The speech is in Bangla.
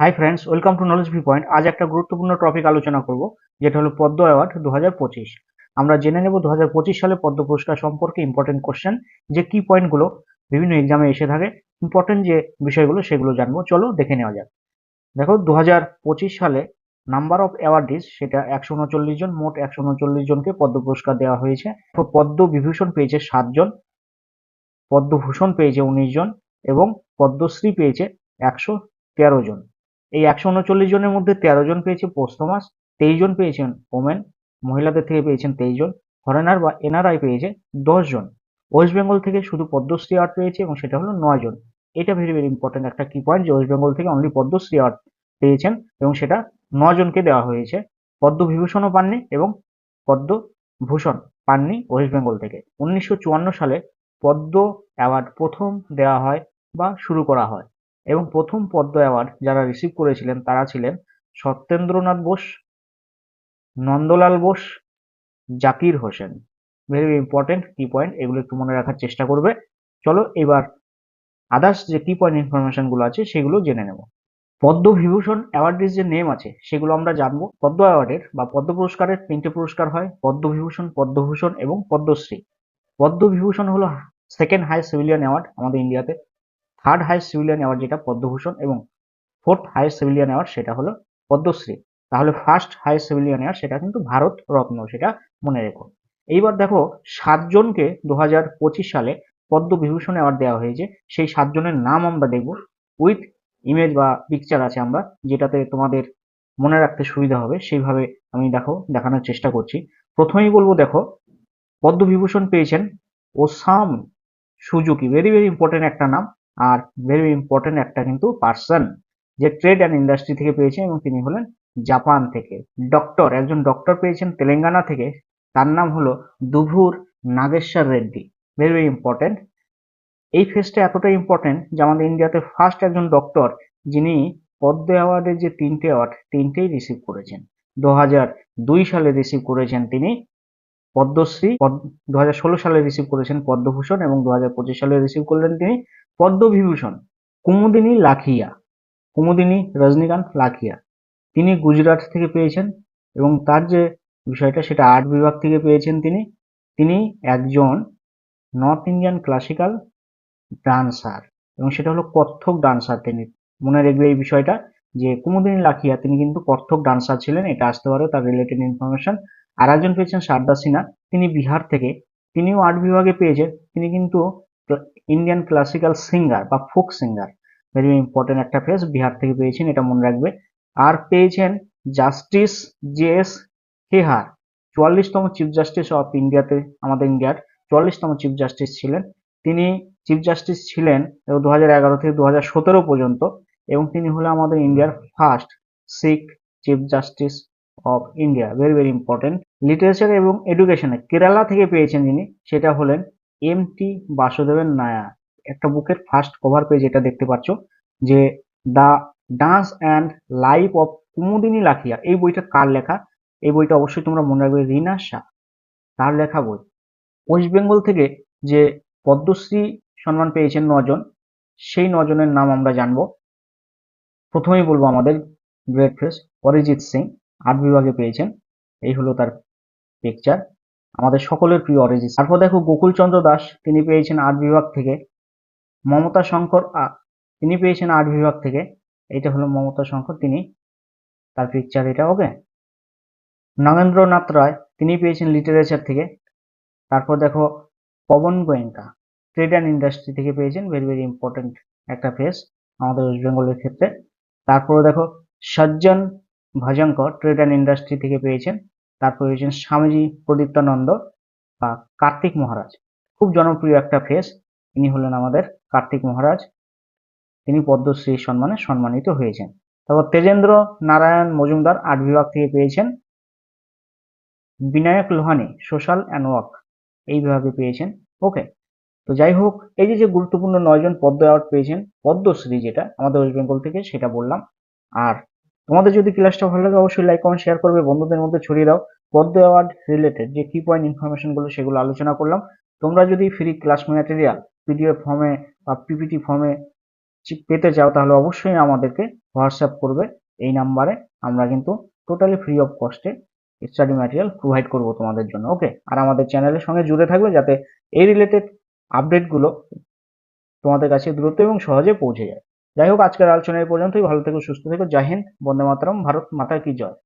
Hi friends welcome to knowledge V point আজ একটা গুরুত্বপূর্ণ টপিক আলোচনা করব, যেটা হলো পদ্ম অ্যাওয়ার্ড দু হাজার পঁচিশ। আমরা জেনে নেব দু হাজার পঁচিশ সালে পদ্ম পুরস্কার সম্পর্কে ইম্পর্টেন্ট কোশ্চেন যে কি পয়েন্টগুলো বিভিন্ন এক্সামে এসে থাকে ইম্পর্টেন্ট যে বিষয়গুলো সেগুলো জানব। চলো দেখে নেওয়া যাক। দেখো দু হাজার পঁচিশ সালে নাম্বার অফ অ্যাওয়ার্ডিস সেটা একশো উনচল্লিশ জন, মোট একশো উনচল্লিশ জনকে পদ্ম পুরস্কার দেওয়া হয়েছে। পদ্ম বিভূষণ পেয়েছে সাতজন পদ্মভূষণ পেয়েছে উনিশ জন, এবং পদ্মশ্রী পেয়েছে একশো তেরো জন। এই একশো উনচল্লিশ জনের মধ্যে তেরো জন পেয়েছে পোস্ট মাস, তেইশ জন পেয়েছেন ওমেন মহিলাদের থেকে পেয়েছেন তেইশ জন ফরেনার বা এনআরআই পেয়েছে দশ জন। ওয়েস্ট বেঙ্গল থেকে শুধু পদ্মশ্রী আর্ট পেয়েছে এবং সেটা হলো নয় জন। এটা ভেরি ভেরি ইম্পর্টেন্ট একটা কি পয়েন্ট যে ওয়েস্ট বেঙ্গল থেকে অনলি পদ্মশ্রী আর্ট পেয়েছেন এবং সেটা নয় জনকে দেওয়া হয়েছে। পদ্মবিভূষণও পাননি এবং পদ্মভূষণ পাননি ওয়েস্ট বেঙ্গল থেকে। উনিশশো চুয়ান্ন সালে পদ্ম অ্যাওয়ার্ড প্রথম দেওয়া হয় বা শুরু করা হয়। এবং প্রথম পদ্ম অ্যাওয়ার্ড যারা রিসিভ করেছিলেন তারা ছিলেন সত্যেন্দ্রনাথ বোস, নন্দলাল বোস, জাকির হোসেন। ভেরি ইম্পর্টেন্ট কি পয়েন্ট এগুলো একটু মনে রাখার চেষ্টা করবে। চলো এবার আদার্স যে কি পয়েন্ট ইনফরমেশনগুলো আছে, সেগুলো জেনে নেব। পদ্মবিভূষণ অ্যাওয়ার্ডের যে নেম আছে, সেগুলো আমরা জানব। পদ্ম অ্যাওয়ার্ডের বা পদ্ম পুরস্কারের তিনটে পুরস্কার হয়, পদ্মবিভূষণ, পদ্মভূষণ এবং পদ্মশ্রী। পদ্মবিভূষণ হলো সেকেন্ড হাই সিভিলিয়ান অ্যাওয়ার্ড আমাদের ইন্ডিয়াতে থার্ড হাইস্ট সিভিলিয়ান অ্যাওয়ার্ড যেটা পদ্মভূষণ এবং ফোর্থ হাইস্ট সিভিলিয়ান অ্যাওয়ার্ড সেটা হলো পদ্মশ্রী। তাহলে ফার্স্ট হাইস্ট সিভিলিয়ান অ্যাওয়ার্ড সেটা কিন্তু ভারত রত্ন সেটা মনে রেখো। এইবার দেখো সাতজনকে দু হাজার পঁচিশ সালে পদ্মবিভূষণ অ্যাওয়ার্ড দেওয়া হয়েছে। সেই সাতজনের নাম আমরা দেখব। উইথ ইমেজ বা পিকচার আছে আমরা, যেটাতে তোমাদের মনে রাখতে সুবিধা হবে। সেইভাবে আমি দেখো, দেখানোর চেষ্টা করছি। প্রথমেই বলব দেখো, পদ্মবিভূষণ পেয়েছেন Osamu Suzuki. Very very important একটা নাম। আর ভেরি ইম্পর্টেন্ট একটা কিন্তু পার্সন যে ট্রেড অ্যান্ড ইন্ডাস্ট্রি থেকে পেয়েছেন এবং তিনি হলেন জাপান থেকে। ডক্টর একজন ডক্টর পেয়েছেন তেলেঙ্গানা থেকে, তার নাম হলো Duvvur Nageshwar Reddy. Very very important এই ফেসটা এতটা ইম্পর্টেন্ট যে আমাদের ইন্ডিয়াতে ফার্স্ট একজন ডক্টর যিনি পদ্ম অ্যাওয়ার্ডের যে তিনটে অ্যাওয়ার্ড তিনটেই রিসিভ করেছেন। দু দুই সালে রিসিভ করেছেন তিনি পদ্মশ্রী দু হাজার ষোলো সালে রিসিভ করেছেন পদ্মভূষণ এবং দু হাজার পঁচিশ সালে রিসিভ করলেন তিনি পদ্মবিভূষণ, কুমুদিনী লাখিয়া, কুমুদিনী রজনীকান্ত লাখিয়া। তিনি গুজরাট থেকে পেয়েছেন এবং তার যে বিষয়টা সেটা আর্ট বিভাগ থেকে পেয়েছেন তিনি। তিনি একজন নর্থ ইন্ডিয়ান ক্লাসিক্যাল ডান্সার এবং সেটা হলো কত্থক ডান্সার তিনি। মনে রাখবে এই বিষয়টা যে কুমুদিনী লাখিয়া, তিনি কিন্তু কত্থক ডান্সার ছিলেন, এটা আসতে পারে তার রিলেটেড ইনফরমেশন আর একজন পেয়েছেন শারদা সিনহা, তিনি বিহার থেকে। তিনিও আর্ট বিভাগে পেয়েছেন, তিনি কিন্তু ইন্ডিয়ান ক্লাসিক্যাল সিঙ্গার বা ফোক সিঙ্গার ভেরি ইম্পর্টেন্ট একটা ফেস বিহার থেকে পেয়েছেন, এটা মনে রাখবে। আর পেয়েছেন জাস্টিস জে এস হেহার চুয়াল্লিশতম চিফ জাস্টিস অফ ইন্ডিয়াতে আমাদের ইন্ডিয়ার চুয়াল্লিশতম চিফ জাস্টিস ছিলেন। তিনি চিফ জাস্টিস ছিলেন দু হাজার এগারো থেকে দু হাজার সতেরো পর্যন্ত এবং তিনি হলো আমাদের ইন্ডিয়ার first Sikh chief justice of India very very important literature এবং এডুকেশনে কেরালা থেকে পেয়েছেন যিনি, সেটা হলেন এম টি বাসুদেবেন নায়া একটা বুকের ফার্স্ট কভার পেজ এটা দেখতে পাচ্ছ, যে the dance and life of Kumudini Lakhia এই বইটা কার লেখা? এই বইটা অবশ্যই তোমরা মনে রাখবে রিনা শাহ, তার লেখা বই। ওয়েস্ট বেঙ্গল থেকে যে পদ্মশ্রী সম্মান পেয়েছেন নজন, সেই নজনের নাম আমরা জানব। প্রথমেই বলব আমাদের great face Arijit Singh, art বিভাগে পেয়েছেন, এই হলো তার পিকচার আমাদের সকলের প্রিয় অরিজিৎ। তারপর দেখো গোকুলচন্দ্র দাস, তিনি পেয়েছেন আর্ট বিভাগ থেকে। মমতা শঙ্কর তিনি পেয়েছেন আর্ট বিভাগ থেকে। এটা হলো মমতা শঙ্কর, তিনি তার পিকচার এটা ওকে? নগেন্দ্রনাথ রায়, তিনি পেয়েছেন লিটারেচার থেকে। তারপর দেখো Pawan Goenka trade and industry থেকে পেয়েছেন। ভেরি ভেরি ইম্পর্টেন্ট একটা ফেস আমাদের ওয়েস্ট বেঙ্গলের ক্ষেত্রে। তারপরে দেখো সজ্জন ভজঙ্কর ট্রেড অ্যান্ড ইন্ডাস্ট্রি থেকে পেয়েছেন। তারপর পেয়েছেন স্বামীজি প্রদীপ্তানন্দ বা কার্তিক মহারাজ। খুব জনপ্রিয় একটা ফেস ইনি হলেন আমাদের কার্তিক মহারাজ। তিনি পদ্মশ্রী সম্মানে সম্মানিত হয়েছেন। তারপর তেজেন্দ্র নারায়ণ মজুমদার আর্ট বিভাগ থেকে পেয়েছেন। Vinayak Lohani, social and work, এই বিভাগে পেয়েছেন। ওকে, তো যাই হোক, এই যে যে গুরুত্বপূর্ণ নয়জন পদ্ম অ্যাওয়ার্ড পেয়েছেন, পদ্মশ্রী যেটা, আমাদের ওয়েস্ট বেঙ্গল থেকে সেটা বললাম। আর তোমাদের যদি ক্লাসটা ভালো লাগে, অবশ্যই লাইক কমেন্ট শেয়ার করবে। বন্ধুদের মধ্যে ছড়িয়ে দাও। পদ্ম অ্যাওয়ার্ড রিলেটেড যে কি পয়েন্ট ইনফরমেশনগুলো সেগুলো আলোচনা করলাম। তোমরা যদি ফ্রি ক্লাস ম্যাটেরিয়াল পিডিএফ ফর্মে বা পিপিটি ফর্মে পেতে চাও, তাহলে অবশ্যই আমাদেরকে হোয়াটসঅ্যাপ করবে। এই নাম্বারে আমরা কিন্তু টোটালি ফ্রি অফ কস্টে স্টাডি ম্যাটেরিয়াল প্রোভাইড করব তোমাদের জন্য। ওকে আর আমাদের চ্যানেলের সঙ্গে জুড়ে থাকবে, যাতে এই রিলেটেড আপডেটগুলো তোমাদের কাছে দ্রুত এবং সহজে পৌঁছে যায়। যাই হোক, আজকের আলোচনা এই পর্যন্তই। ভালো থেকো, সুস্থ থেকো। জয় হিন্দ, বন্দে মাতরম, ভারত মাতা কি জয়।